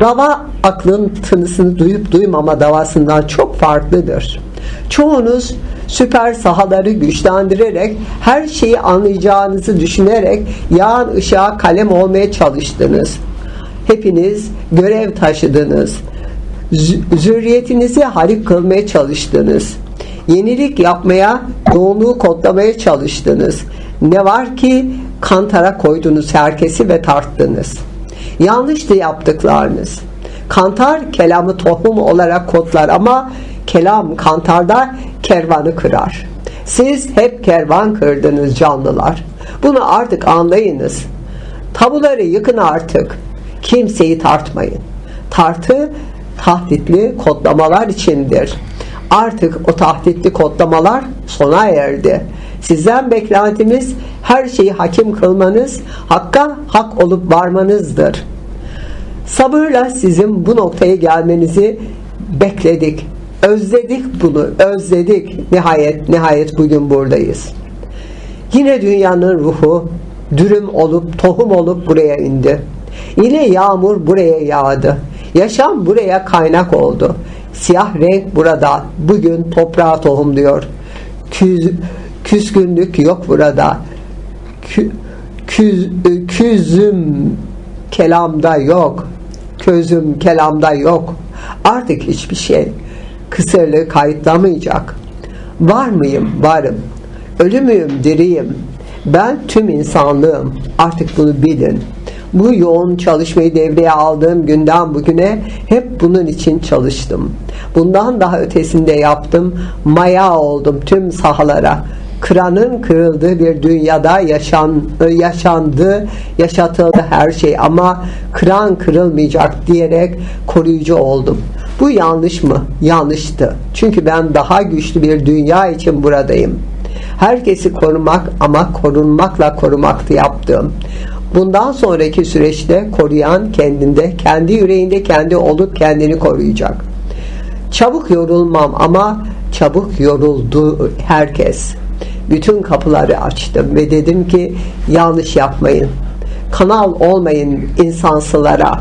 Dava aklın tınısını duyup duymama davasından çok farklıdır. Çoğunuz süper sahaları güçlendirerek her şeyi anlayacağınızı düşünerek yağan ışığa kalem olmaya çalıştınız. Hepiniz görev taşıdınız. Zü- Zürriyetinizi halik kılmaya çalıştınız. Yenilik yapmaya, yoğunluğu kodlamaya çalıştınız. Ne var ki kantara koydunuz herkesi ve tarttınız. Yanlıştı yaptıklarınız. Kantar kelamı tohum olarak kodlar ama kelam kantarda kervanı kırar. Siz hep kervan kırdınız canlılar. Bunu artık anlayınız. Tabuları yıkın artık. Kimseyi tartmayın. Tartı tahditli kodlamalar içindir. Artık o tahditli kodlamalar sona erdi. Sizden beklentimiz her şeyi hakim kılmanız, hakka hak olup varmanızdır. Sabırla sizin bu noktaya gelmenizi bekledik. Özledik bunu, özledik. Nihayet, nihayet bugün buradayız. Yine dünyanın ruhu dürüm olup, tohum olup buraya indi. Yine yağmur buraya yağdı. Yaşam buraya kaynak oldu. Siyah renk burada. Bugün toprağa tohum diyor. Küz, küskünlük yok burada. Kü, küz, küzüm kelamda yok. Közüm kelamda yok. Artık hiçbir şey kısırlığı kayıtlamayacak. Var mıyım? Varım. Ölü müyüm? Diriyim. Ben tüm insanlığım. Artık bunu bilin. Bu yoğun çalışmayı devreye aldığım günden bugüne hep bunun için çalıştım. Bundan daha ötesinde yaptım. Maya oldum tüm sahalara. Kıranın kırıldığı bir dünyada yaşan, yaşandı, yaşatıldı her şey ama kıran kırılmayacak diyerek koruyucu oldum. Bu yanlış mı? Yanlıştı. Çünkü ben daha güçlü bir dünya için buradayım. Herkesi korumak ama korunmakla korumaktı yaptığım. Bundan sonraki süreçte koruyan kendinde, kendi yüreğinde kendi olup kendini koruyacak. Çabuk yorulmam ama çabuk yoruldu herkes. Bütün kapıları açtım ve dedim ki yanlış yapmayın. Kanal olmayın insansılara.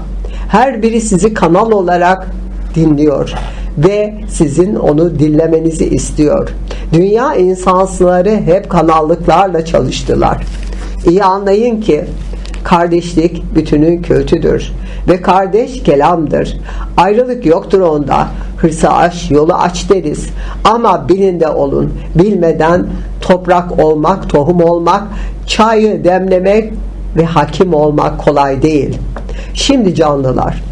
Her biri sizi kanal olarak dinliyor ve sizin onu dinlemenizi istiyor. Dünya insansıları hep kanallıklarla çalıştılar. İyi anlayın ki kardeşlik bütünün kötüdür ve kardeş kelamdır. Ayrılık yoktur onda. Hırsı aç, yolu aç deriz. Ama bilinde olun. Bilmeden toprak olmak, tohum olmak, çayı demlemek ve hakim olmak kolay değil. Şimdi canlılar,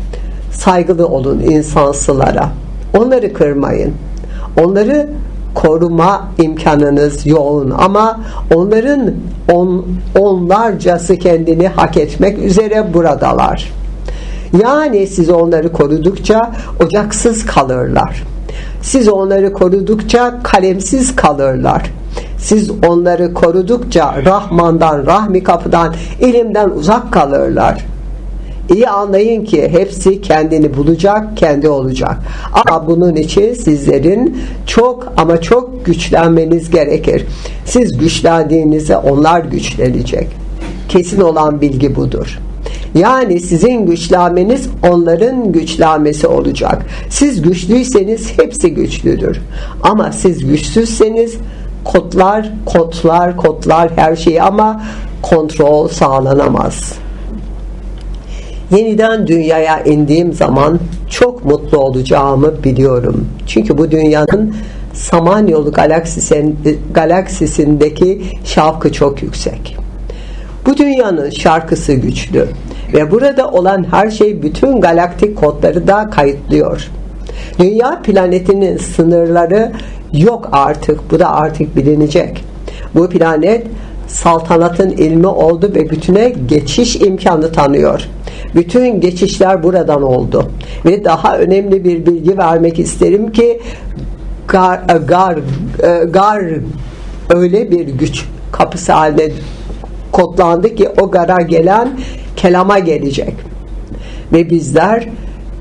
saygılı olun insansılara. Onları kırmayın. Onları koruma imkanınız yoğun ama onların on, onlarcası kendini hak etmek üzere buradalar. Yani siz onları korudukça ocaksız kalırlar. Siz onları korudukça kalemsiz kalırlar. Siz onları korudukça Rahman'dan, Rahmi kapıdan, ilimden uzak kalırlar. İyi anlayın ki hepsi kendini bulacak, kendi olacak. Ama bunun için sizlerin çok ama çok güçlenmeniz gerekir. Siz güçlendiğinizde onlar güçlenecek. Kesin olan bilgi budur. Yani sizin güçlenmeniz onların güçlenmesi olacak. Siz güçlüyseniz hepsi güçlüdür. Ama siz güçsüzseniz kodlar, kodlar, kodlar her şeyi ama kontrol sağlanamaz. Yeniden dünyaya indiğim zaman çok mutlu olacağımı biliyorum. Çünkü bu dünyanın Samanyolu galaksisindeki şavkı çok yüksek. Bu dünyanın şarkısı güçlü ve burada olan her şey bütün galaktik kodları da kayıtlıyor. Dünya planetinin sınırları yok artık. Bu da artık bilinecek. Bu planet saltanatın ilmi oldu ve bütüne geçiş imkanı tanıyor. Bütün geçişler buradan oldu. Ve daha önemli bir bilgi vermek isterim ki gar, gar, gar öyle bir güç kapısı haline kodlandı ki o gara gelen kelama gelecek. Ve bizler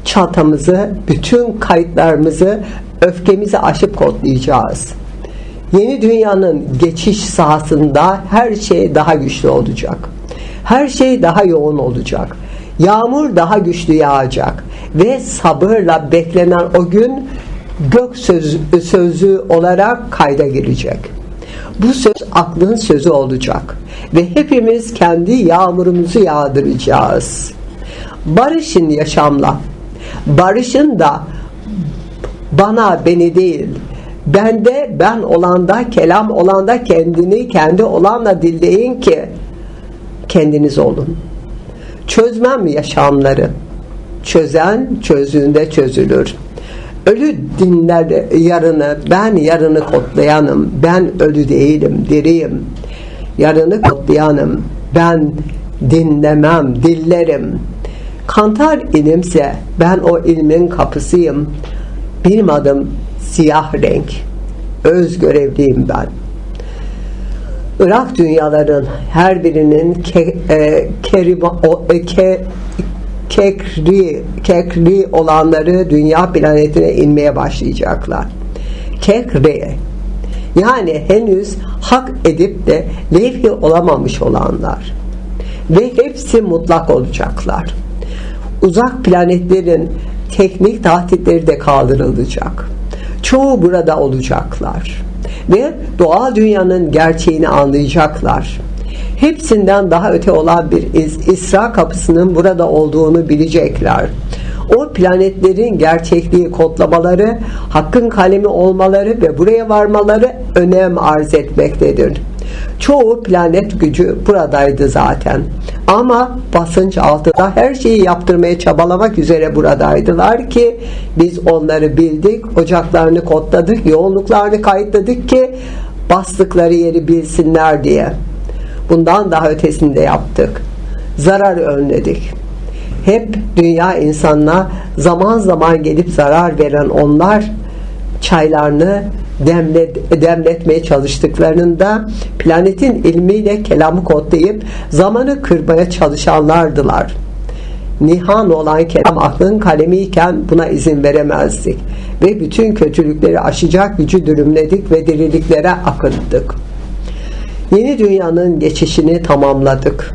çantamızı, bütün kayıtlarımızı, öfkemizi aşıp kodlayacağız. Yeni dünyanın geçiş sahasında her şey daha güçlü olacak. Her şey daha yoğun olacak. Yağmur daha güçlü yağacak ve sabırla beklenen o gün gök sözü, sözü olarak kayda girecek. Bu söz aklın sözü olacak ve hepimiz kendi yağmurumuzu yağdıracağız. Barışın yaşamla. Barışın da bana beni değil, bende ben olanda, kelam olanda kendini kendi olanla dilleyin ki kendiniz olun. Çözmem yaşamları. Çözen çözüğünde çözülür. Ölü dinler yarını, ben yarını kodlayanım, ben ölü değilim, diriyim. Yarını kodlayanım, ben dinlemem, dillerim. Kantar ilimse ben o ilmin kapısıyım. Benim adım siyah renk. Öz görevliyim ben. Irak dünyaların her birinin ke, e, kerima, o, e, ke, kekri, kekri olanları dünya planetine inmeye başlayacaklar. Kekri yani henüz hak edip de levhi olamamış olanlar ve hepsi mutlak olacaklar. Uzak planetlerin teknik tahtitleri de kaldırılacak. Çoğu burada olacaklar ve doğal dünyanın gerçeğini anlayacaklar. Hepsinden daha öte olan bir İsra kapısının burada olduğunu bilecekler. O planetlerin gerçekliği kodlamaları, hakkın kalemi olmaları ve buraya varmaları önem arz etmektedir. Çoğu planet gücü buradaydı zaten. Ama basınç altında her şeyi yaptırmaya çabalamak üzere buradaydılar ki biz onları bildik, ocaklarını kodladık, yoğunluklarını kayıtladık ki bastıkları yeri bilsinler diye. Bundan daha ötesinde yaptık. Zarar önledik. Hep dünya insanına zaman zaman gelip zarar veren onlar çaylarını demlet, demletmeye çalıştıklarında planetin ilmiyle kelamı kodlayıp zamanı kırmaya çalışanlardılar. Nihan olan kelam aklın kalemiyken buna izin veremezdik ve bütün kötülükleri aşacak gücü dürümledik ve diriliklere akıttık. Yeni dünyanın geçişini tamamladık